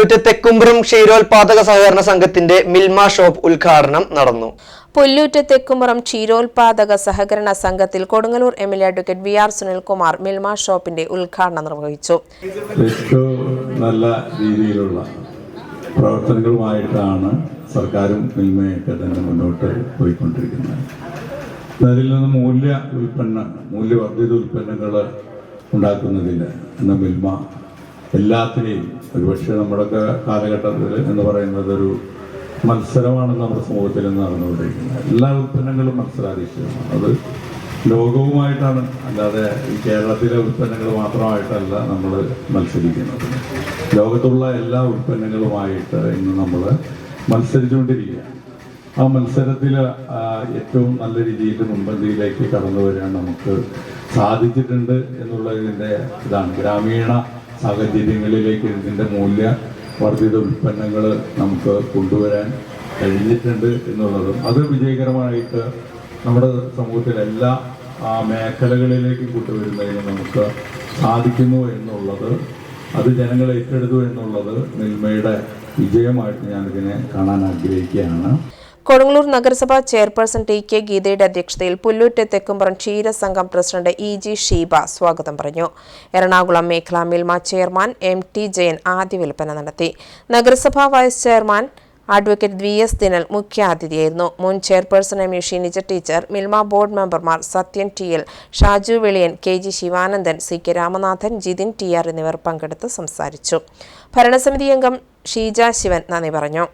പുല്ലൂറ്റ് തെക്കുംപുറം ക്ഷീരോത്പാദക സഹകരണ സംഘത്തിന്റെ മിൽമ ഷോപ്പ് ഉദ്ഘാടനം നടന്നു. പുല്ലൂറ്റ് തെക്കുംപുറം ക്ഷീരോത്പാദക സഹകരണ സംഘത്തിൽ Kodungallur M L A advocate V R Sunilkumar Milma ഷോപ്പിന്റെ ഉദ്ഘാടനം നിർവഹിച്ചു. ഏറ്റവും നല്ല രീതിയിലുള്ള പ്രവർത്തനങ്ങളുമായിട്ടാണ് സർക്കാരും മിൽമയൊക്കെ തന്നെ മുന്നോട്ട് പോയിക്കൊണ്ടിരിക്കുന്നത്. അതിൽ നിന്ന് മൂല്യ ഉൽപ്പന്ന മൂല്യവർദ്ധിത ഉൽപ്പന്നങ്ങൾ ഉണ്ടാക്കുന്നതിൽ എന്ന മിൽമ എല്ലാത്തിനെയും. ഒരുപക്ഷെ നമ്മുടെയൊക്കെ കാലഘട്ടത്തിൽ എന്ന് പറയുന്നത് ഒരു മത്സരമാണ് നമ്മുടെ സമൂഹത്തിൽ ഇന്ന് നടന്നുകൊണ്ടിരിക്കുന്നത്. എല്ലാ ഉൽപ്പന്നങ്ങളും മത്സരാധിഷ്ഠിതമാണ്. അത് ലോകവുമായിട്ടാണ്. അല്ലാതെ ഈ കേരളത്തിലെ ഉൽപ്പന്നങ്ങൾ മാത്രമായിട്ടല്ല നമ്മൾ മത്സരിക്കുന്നത്. ലോകത്തുള്ള എല്ലാ ഉൽപ്പന്നങ്ങളുമായിട്ട് ഇന്ന് നമ്മൾ മത്സരിച്ചുകൊണ്ടിരിക്കുകയാണ്. ആ മത്സരത്തിൽ ഏറ്റവും നല്ല രീതിയിൽ മുൻപന്തിയിലേക്ക് കടന്നു വരാൻ നമുക്ക് സാധിച്ചിട്ടുണ്ട് എന്നുള്ളതിന്റെ ഇതാണ്. ഗ്രാമീണ സാഹചര്യങ്ങളിലേക്ക് ഇതിന്റെ മൂല്യ വർദ്ധിത ഉൽപ്പന്നങ്ങൾ നമുക്ക് കൊണ്ടുവരാൻ കഴിഞ്ഞിട്ടുണ്ട് എന്നുള്ളതും അത് വിജയകരമായിട്ട് നമ്മുടെ സമൂഹത്തിൽ എല്ലാ ആ മേഖലകളിലേക്കും കൊണ്ടുവരുന്നതിന് നമുക്ക് സാധിക്കുന്നു എന്നുള്ളത് അത് ജനങ്ങൾ ഏറ്റെടുത്തു എന്നുള്ളത് നിൽമയുടെ വിജയമായിട്ട് ഞാനിതിനെ കാണാൻ ആഗ്രഹിക്കുകയാണ്. കൊടുങ്ങല്ലൂർ നഗരസഭാ ചെയർപേഴ്സൺ ടി കെ ഗീതയുടെ അധ്യക്ഷതയിൽ പുല്ലൂറ്റ് തെക്കുംപുറം ക്ഷീരസംഘം പ്രസിഡന്റ് ഇ ജി ഷീബ സ്വാഗതം പറഞ്ഞു. എറണാകുളം മേഖലാ Milma chairman M T Jayan ആദ്യ വിൽപ്പന നടത്തി. നഗരസഭാ vice chairman advocate V S Dinal മുഖ്യാതിഥിയായിരുന്നു. മുൻ chairperson M U Sheenija teacher Milma board മെമ്പർമാർ Sathyan T L Shaju Veliyan K G Sivanandan C K Ramanathan Jithin T R എന്നിവർ പങ്കെടുത്ത് സംസാരിച്ചു. ഭരണസമിതി അംഗം ഷീജ ശിവൻ നന്ദി പറഞ്ഞു.